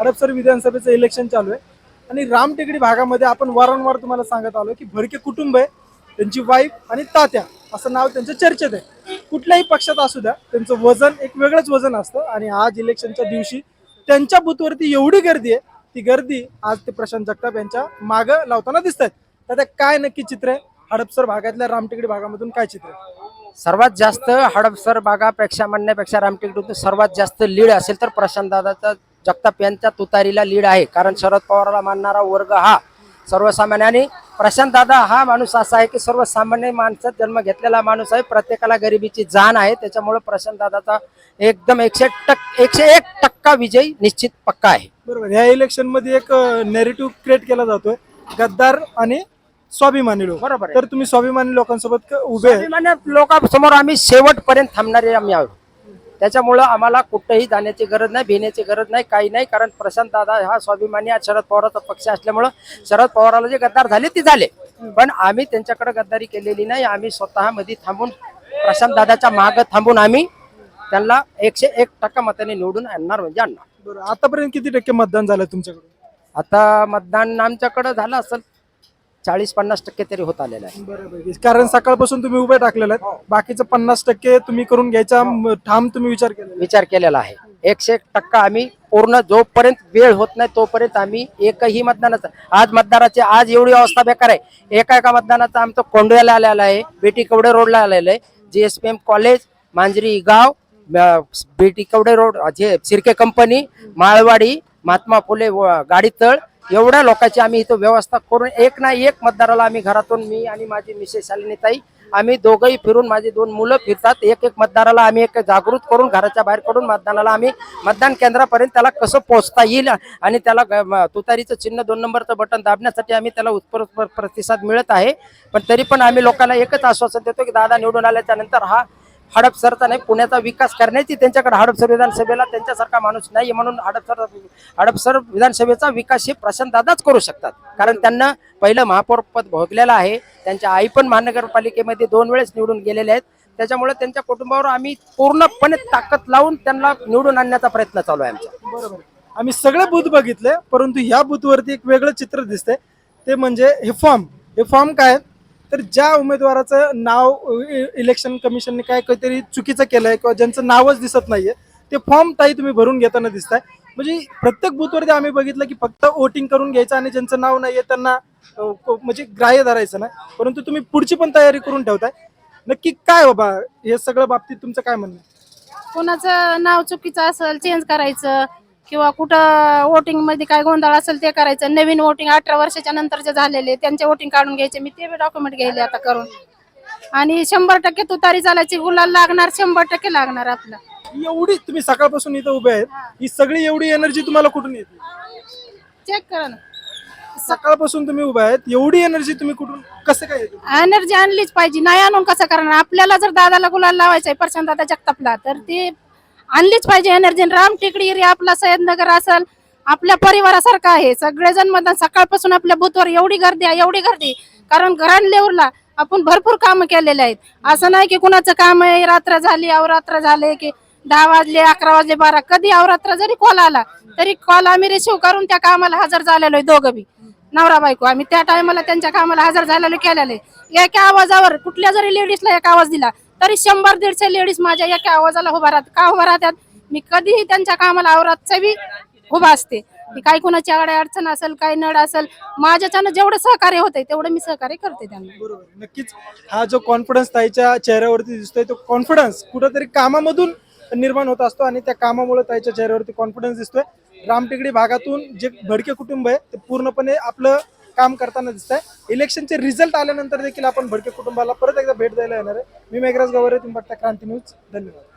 हडपसर विधानसभेचं इलेक्शन चालू आहे. आणि रामटेकडी भागामध्ये आपण वारंवार तुम्हाला सांगत आलो की भरके कुटुंब आहे त्यांची वाईफ आणि तात्या असं नाव त्यांच्या चर्चेत आहे. कुठल्याही पक्षात असू द्या त्यांचं वजन एक वेगळंच वजन असतं आणि आज इलेक्शनच्या दिवशी त्यांच्या बूथवरती एवढी गर्दी आहे ती गर्दी आज ते प्रशांत जगताप यांच्या मागं लावताना दिसत आहेत तर काय नक्की चित्र आहे? हडपसर भागातल्या रामटेकडी भागामधून काय चित्र आहे? सर्वात जास्त हडपसर भागापेक्षा म्हणण्यापेक्षा रामटेकडून सर्वात जास्त लीड असेल तर प्रशांत दादाचा जगताप यांच्या तुतारीला लीड आहे. कारण शरद पवाराला मानणारा वर्ग हा सर्वसामान्य आणि प्रशांत दादा हा माणूस असा आहे की सर्वसामान्य माणसात जन्म घेतलेला माणूस आहे. प्रत्येकाला गरिबीची जाण आहे. त्याच्यामुळे प्रशांत दादाचा एकदम एकशे टक्क एकशे एक टक्का विजय निश्चित पक्का आहे. बरोबर. ह्या इलेक्शनमध्ये एक नेरेटिव्ह क्रिएट केला जातोय. गद्दार आणि स्वाभिमानी लोक. बरोबर आहे. तर तुम्ही स्वाभिमानी लोकांसोबत क- उभे आहे लोकांसमोर आम्ही शेवटपर्यंत थांबणारे आम्ही आहोत. त्याच्यामुळं आम्हाला कुठंही जाण्याची गरज नाही भिण्याची गरज नाही काही नाही. कारण प्रशांत दादा हा स्वाभिमानी शरद पवाराचा पक्ष असल्यामुळं शरद पवाराला जे गद्दार झाले ते झाले. पण आम्ही त्यांच्याकडे गद्दारी केलेली नाही. आम्ही स्वतः मध्ये थांबून प्रशांत दादाच्या मागं थांबून आम्ही त्यांना एकशे एक टक्का मताने निवडून आणणार म्हणजे आणणार. बरोबर आतापर्यंत किती टक्के मतदान झालं तुमच्याकडून? आता मतदान आमच्याकडं झालं असेल चाळीस पन्नास टक्के तरी होत आलेलं आहे. बरोबर. कारण सकाळपासून तुम्ही उभे टाकलेले आहेत. बाकीचं पन्नास टक्के तुम्ही करून घ्यायचा म- ठाम तुम्ही विचार आहे. विचार केलेला आहे. एकशे एक टक्का आम्ही पूर्ण जोपर्यंत वेळ होत नाही तोपर्यंत आम्ही एकही मतदानाचा आज मतदाराची आज एवढी अवस्था बेकार आहे. एका एका मतदानाचा आमचं कोंडव्याला आलेला आहे. बेटी कवडे रोडला आलेलं आहे. G S P M college Manjari गाव बेटी कवडे रोड जे सिरके कंपनी माळवाडी महात्मा फुले व- गाडीतळ एवढ्या लोकांची आम्ही इथं व्यवस्था करून एक ना एक मतदाराला आम्ही घरातून मी आणि माझी मिसेस शालिनीताई आम्ही दोघंही फिरून माझी दोन मुलं फिरतात. एक एक मतदाराला आम्ही एक जागृत करून घराच्या बाहेर काढून मतदानाला आम्ही मतदान केंद्रापर्यंत त्याला कसं पोहोचता येईल आणि त्याला तुतारीचं चिन्ह दोन नंबरचं बटन दाबण्यासाठी आम्ही त्याला उत्स्फूर्त प्रतिसाद मिळत आहे. पण तरी पण आम्ही लोकांना एकच आश्वासन देतो की दादा निवडून आल्याच्यानंतर हा हडपसरचा नाही पुण्याचा विकास करण्याची त्यांच्याकडे हडपसर विधानसभेला त्यांच्यासारखा माणूस नाही म्हणून हडपसर हडपसर विधानसभेचा विकास हे प्रशांतदादाच करू शकतात. कारण त्यांना पहिलं महापौरपद भोगलेलं आहे. त्यांच्या आई पण महानगरपालिकेमध्ये दोन वेळेस निवडून गेलेले आहेत. त्याच्यामुळे त्यांच्या कुटुंबावर आम्ही पूर्णपणे ताकद लावून त्यांना निवडून आणण्याचा प्रयत्न चालू आहे आमचा. बरोबर. आम्ही सगळे बूथ बघितले परंतु ह्या बूथवरती एक वेगळं चित्र दिसते ते म्हणजे हे फॉर्म. हे फॉर्म काय? तर ज्या उमेदवाराचं नाव इ- इलेक्शन कमिशनने काय काहीतरी चुकीचं केलं आहे किंवा ज्यांचं नावच दिसत नाहीये ते फॉर्म ताई तुम्ही भरून घेताना दिसताय. म्हणजे प्रत्येक बूथवरती आम्ही बघितलं की फक्त वोटिंग करून घ्यायचं आणि ज्यांचं नाव नाहीये त्यांना म्हणजे ग्राह्य धरायचं नाही. परंतु तुम्ही पुढची पण तयारी करून ठेवताय. नक्की काय बाबा हे सगळं बाबतीत तुमचं काय म्हणणं आहे? कोणाचं नाव चुकीचं असेल चेंज करायचं किंवा कुठं वोटिंगमध्ये काय गोंधळ असेल ते करायचं. नवीन वोटिंग अठरा वर्षाच्या नंतरचे झालेले त्यांचे वोटिंग काढून घ्यायचे. मी ते डॉक्युमेंट घ्यायले आता करून. आणि शंभर टक्के तुतारी चालायची गुलाल लागणार शंभर टक्के लागणार आपलं. एवढी तुम्ही सकाळपासून इथं उभे आहेत. ही. सगळी एवढी एनर्जी तुम्हाला कुठून येते? चेक करा ना. सकाळपासून तुम्ही उभे आहेत. एवढी एनर्जी तुम्ही कुठून कसं काय येते? एनर्जी आणलीच पाहिजे. नाही आणून कसं करणार? आपल्याला जर दादाला गुलाल लावायचा आहे प्रशांत दादा जगतापला तर ते आणलीच पाहिजे एनर्जी राम टेकडी एरिया आपला सय्यदनगर असेल आपल्या परिवारासारखं आहे. सगळेजण मतदान सकाळपासून आपल्या बूथवर एवढी गर्दी आहे एवढी गर्दी कारण घराण लेवलला आपण भरपूर कामं केलेले आहेत. असं नाही की कुणाचं काम आहे रात्र झाली अवरात्र झाले की दहा वाजले अकरा वाजले बारा. कधी अवरात्र जरी कॉल आला तरी कॉल आम्ही रिसिव्ह करून त्या कामाला हजर झालेलो आहे दोघं बी. नवरा बायको आम्ही त्या टायमाला त्यांच्या कामाला हजर झालेलो केलेले एका आवाजावर कुठल्या जरी लेडीजला एक आवाज दिला तरी शंभर दीडशे लेडीज माझ्या एका आवाजाला उभा राहतात का उभा राहतात? मी कधीही त्यांच्या कामाला आवरात चवी उभा असते. की काही कुणाची आडे अडचण असेल काही नड असेल माझ्याच्यानं जेवढं सहकार्य होतंय तेवढं मी सहकार्य करते त्यांना. बरोबर. नक्कीच हा जो कॉन्फिडन्स ताईच्या चेहऱ्यावरती दिसतोय तो कॉन्फिडन्स कुठेतरी कामामधून निर्माण होत असतो आणि त्या कामामुळे ताईच्या चेहऱ्यावरती कॉन्फिडन्स दिसतोय. रामटेकडी भागातून जे भडके कुटुंब आहे ते पूर्णपणे आपलं काम करताना दिसत आहे इलेक्शनचे रिझल्ट आल्यानंतर देखील आपण भडके कुटुंबाला परत एकदा भेट द्यायला येणार आहे. मी मेघराज गवरे तुम्ही बघता क्रांती न्यूज. धन्यवाद.